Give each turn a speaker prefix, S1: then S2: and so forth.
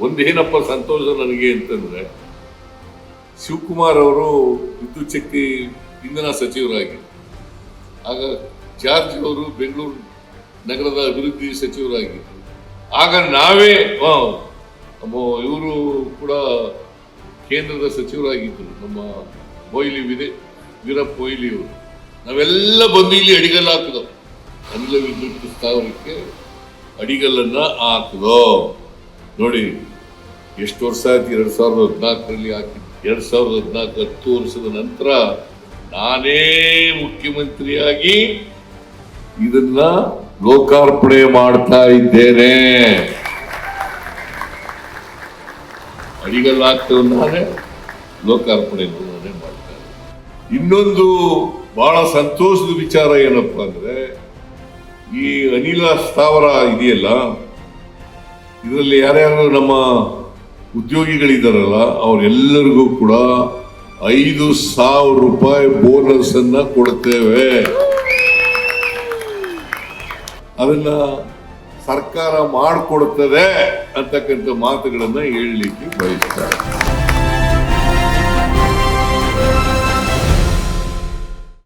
S1: ಒಂದು ಏನಪ್ಪ ಸಂತೋಷ ನನಗೆ ಅಂತಂದ್ರೆ, ಶಿವಕುಮಾರ್ ಅವರು ವಿದ್ಯುತ್ ಶಕ್ತಿ ಇಂಧನ ಸಚಿವರಾಗಿ, ಆಗ ಜಾರ್ಜ್ ಅವರು ಬೆಂಗಳೂರು ನಗರದ ಅಭಿವೃದ್ಧಿ ಸಚಿವರಾಗಿ, ಆಗ ನಾವೇ ಇವರು ಕೂಡ ಕೇಂದ್ರದ ಸಚಿವರಾಗಿದ್ದರು, ನಮ್ಮ ಮೊಯ್ಲಿ ವಿದೆ, ವೀರಪ್ಪ ಮೊಯ್ಲಿ ಅವರು. ನಾವೆಲ್ಲ ಬಂದು ಇಲ್ಲಿ ಅಡಿಗಲ್ಲ ಹಾಕಿದೋ? ಅನಿಲ ವಿದ್ಯುತ್ ಸ್ಥಾವರಕ್ಕೆ ಅಡಿಗಲ್ಲನ್ನು ಹಾಕಿದೋ? ನೋಡಿ, ಎಷ್ಟು ವರ್ಷ ಆಯ್ತು ಎರಡು ಸಾವಿರದ ಹದಿನಾಲ್ಕರಲ್ಲಿ ಹಾಕಿ ಎರಡು ಸಾವಿರದ ಹದಿನಾಲ್ಕು ಹತ್ತು ವರ್ಷದ ನಂತರ ನಾನೇ ಮುಖ್ಯಮಂತ್ರಿಯಾಗಿ ಇದನ್ನ ಲೋಕಾರ್ಪಣೆ ಮಾಡ್ತಾ ಇದ್ದೇನೆ ಅಡಿಗಲ್ಲ ಆಗ್ತದೆ ನಾನೇ ಲೋಕಾರ್ಪಣೆ ನಾನೇ ಮಾಡ್ತಾ. ಇನ್ನೊಂದು ಬಹಳ ಸಂತೋಷದ ವಿಚಾರ ಏನಪ್ಪಾ ಅಂದ್ರೆ, ಈ ಅನಿಲ ಸ್ಥಾವರ ಇದೆಯಲ್ಲ ಇದರಲ್ಲಿ ಯಾರ್ಯಾರು ನಮ್ಮ ಉದ್ಯೋಗಿಗಳಿದ್ದಾರಲ್ಲ ಅವರೆಲ್ಲರಿಗೂ ಕೂಡ ಐದು ಸಾವಿರ ರೂಪಾಯಿ ಬೋನಸ್ ಅನ್ನ ಕೊಡ್ತೇವೆ. ಅದನ್ನ ಸರ್ಕಾರ ಮಾಡಿಕೊಡುತ್ತದೆ ಅಂತಕ್ಕಂಥ ಮಾತುಗಳನ್ನು ಹೇಳಲಿಕ್ಕೆ ಬಯಸ್ತಾರೆ.